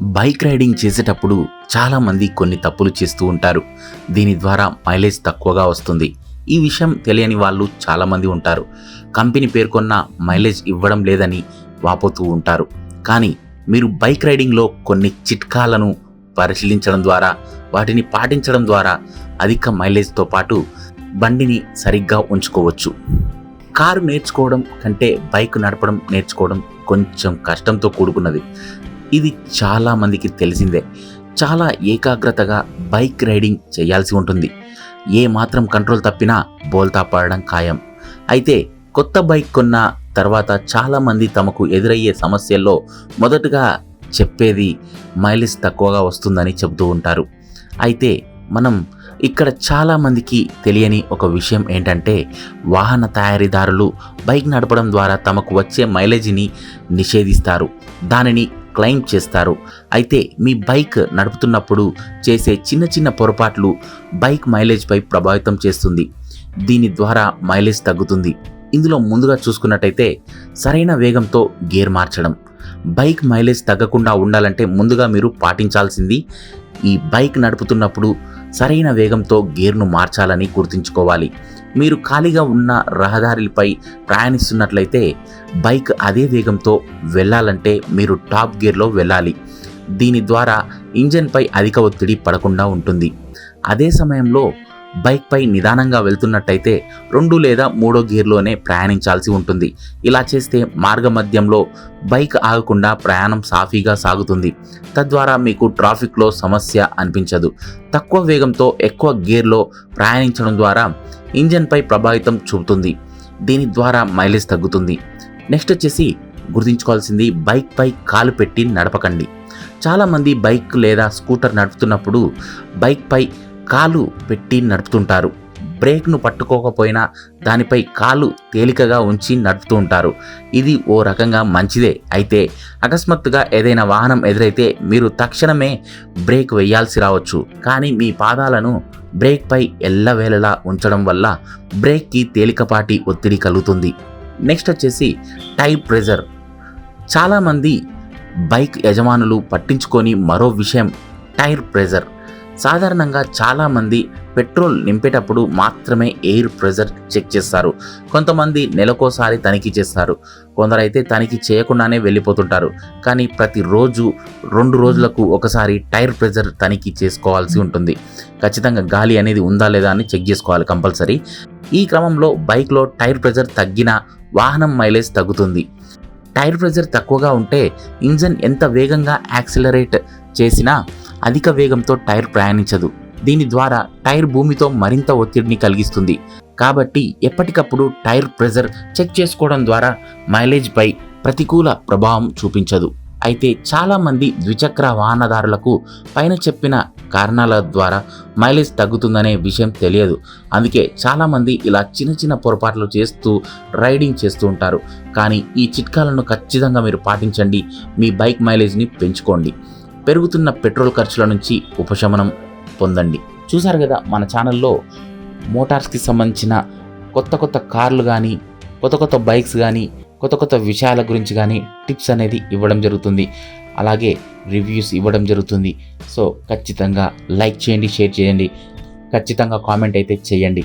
Bike riding చేసేటప్పుడు చాలామంది కొన్ని తప్పులు చేస్తూ ఉంటారు. దీని ద్వారా మైలేజ్ తక్కువగా వస్తుంది. ఈ విషయం తెలియని వాళ్ళు చాలామంది ఉంటారు. కంపెనీ పేర్కొన్న మైలేజ్ ఇవ్వడం లేదని వాపోతూ ఉంటారు. కానీ మీరు బైక్ రైడింగ్లో కొన్ని చిట్కాలను పరిశీలించడం ద్వారా వాటిని పాటించడం ద్వారా అధిక మైలేజ్తో పాటు బండిని సరిగ్గా ఉంచుకోవచ్చు. కారు నేర్చుకోవడం కంటే బైక్ నడపడం నేర్చుకోవడం కొంచెం కష్టంతో కూడుకున్నది. ఇది చాలా మందికి తెలిసిందే. చాలా ఏకాగ్రతగా బైక్ రైడింగ్ చేయాల్సి ఉంటుంది. ఏ మాత్రం కంట్రోల్ తప్పినా బోల్తా పడడం ఖాయం. అయితే కొత్త బైక్ కొన్న తర్వాత చాలామంది తమకు ఎదురయ్యే సమస్యల్లో మొదటగా చెప్పేది మైలేజ్ తక్కువగా వస్తుందని చెబుతూ ఉంటారు. అయితే మనం ఇక్కడ చాలామందికి తెలియని ఒక విషయం ఏంటంటే వాహన తయారీదారులు బైక్ నడపడం ద్వారా తమకు వచ్చే మైలేజీని నిషేధిస్తారు. దానిని క్లెయిమ్ చేస్తారు. అయితే మీ బైక్ నడుపుతున్నప్పుడు చేసే చిన్న చిన్న పొరపాట్లు బైక్ మైలేజ్పై ప్రభావితం చేస్తుంది. దీని ద్వారా మైలేజ్ తగ్గుతుంది. ఇందులో ముందుగా చూసుకున్నట్టయితే సరైన వేగంతో గేర్ మార్చడం. బైక్ మైలేజ్ తగ్గకుండా ఉండాలంటే ముందుగా మీరు పాటించాల్సింది ఈ బైక్ నడుపుతున్నప్పుడు సరైన వేగంతో గేర్ను మార్చాలని గుర్తుంచుకోవాలి. మీరు ఖాళీగా ఉన్న రహదారిపై ప్రయాణిస్తున్నట్లయితే బైక్ అదే వేగంతో వెళ్ళాలంటే మీరు టాప్ గేర్లో వెళ్ళాలి. దీని ద్వారా ఇంజన్పై అధిక ఒత్తిడి పడకుండా ఉంటుంది. అదే సమయంలో బైక్పై నిదానంగా వెళ్తున్నట్టయితే రెండు లేదా మూడో గేర్లోనే ప్రయాణించాల్సి ఉంటుంది. ఇలా చేస్తే మార్గ మధ్యంలో బైక్ ఆగకుండా ప్రయాణం సాఫీగా సాగుతుంది. తద్వారా మీకు ట్రాఫిక్లో సమస్య అనిపించదు. తక్కువ వేగంతో ఎక్కువ గేర్లో ప్రయాణించడం ద్వారా ఇంజన్పై ప్రభావితం చూపుతుంది. దీని ద్వారా మైలేజ్ తగ్గుతుంది. నెక్స్ట్ వచ్చేసి గుర్తుంచుకోవాల్సింది బైక్పై కాలు పెట్టి నడపకండి. చాలామంది బైక్ లేదా స్కూటర్ నడుపుతున్నప్పుడు బైక్పై కాలు పెట్టి నడుపుతుంటారు. బ్రేక్ను పట్టుకోకపోయినా దానిపై కాలు తేలికగా ఉంచి నడుపుతూ ఉంటారు ఇది ఓ రకంగా మంచిదే. అయితే అకస్మాత్తుగా ఏదైనా వాహనం ఎదురైతే మీరు తక్షణమే బ్రేక్ వేయాల్సి రావచ్చు. కానీ మీ పాదాలను బ్రేక్పై ఎల్లవేళలా ఉంచడం వల్ల బ్రేక్కి తేలికపాటి ఒత్తిడి కలుగుతుంది. నెక్స్ట్ వచ్చేసి టైర్ ప్రెజర్. చాలామంది బైక్ యజమానులు పట్టించుకొని మరో విషయం టైర్ ప్రెజర్. సాధారణంగా చాలామంది పెట్రోల్ నింపేటప్పుడు మాత్రమే ఎయిర్ ప్రెజర్ చెక్ చేస్తారు. కొంతమంది నెలకోసారి తనిఖీ చేస్తారు. కొందరైతే తనిఖీ చేయకుండానే వెళ్ళిపోతుంటారు. కానీ ప్రతిరోజు రెండు రోజులకు ఒకసారి టైర్ ప్రెజర్ తనిఖీ చేసుకోవాల్సి ఉంటుంది. ఖచ్చితంగా గాలి అనేది ఉందా లేదా అని చెక్ చేసుకోవాలి కంపల్సరీ. ఈ క్రమంలో బైక్లో టైర్ ప్రెజర్ తగ్గిన వాహనం మైలేజ్ తగ్గుతుంది. టైర్ ప్రెజర్ తక్కువగా ఉంటే ఇంజన్ ఎంత వేగంగా యాక్సిలరేట్ చేసినా అధిక వేగంతో టైర్ ప్రయాణించదు. దీని ద్వారా టైర్ భూమితో మరింత ఒత్తిడిని కలిగిస్తుంది. కాబట్టి ఎప్పటికప్పుడు టైర్ ప్రెజర్ చెక్ చేసుకోవడం ద్వారా మైలేజ్పై ప్రతికూల ప్రభావం చూపించదు. అయితే చాలామంది ద్విచక్ర వాహనదారులకు పైన చెప్పిన కారణాల ద్వారా మైలేజ్ తగ్గుతుందనే విషయం తెలియదు. అందుకే చాలామంది ఇలా చిన్న చిన్న పొరపాట్లు చేస్తూ రైడింగ్ చేస్తూ ఉంటారు. కానీ ఈ చిట్కాలను ఖచ్చితంగా మీరు పాటించండి. మీ బైక్ మైలేజ్ని పెంచుకోండి. పెరుగుతున్న పెట్రోల్ ఖర్చుల నుంచి ఉపశమనం పొందండి. చూసారు కదా మన ఛానల్లో మోటార్స్కి సంబంధించిన కొత్త కొత్త కార్లు కానీ కొత్త కొత్త బైక్స్ కానీ కొత్త కొత్త విషయాల గురించి కానీ టిప్స్ అనేది ఇవ్వడం జరుగుతుంది. అలాగే రివ్యూస్ ఇవ్వడం జరుగుతుంది. సో ఖచ్చితంగా లైక్ చేయండి షేర్ చేయండి. ఖచ్చితంగా కామెంట్ అయితే చేయండి.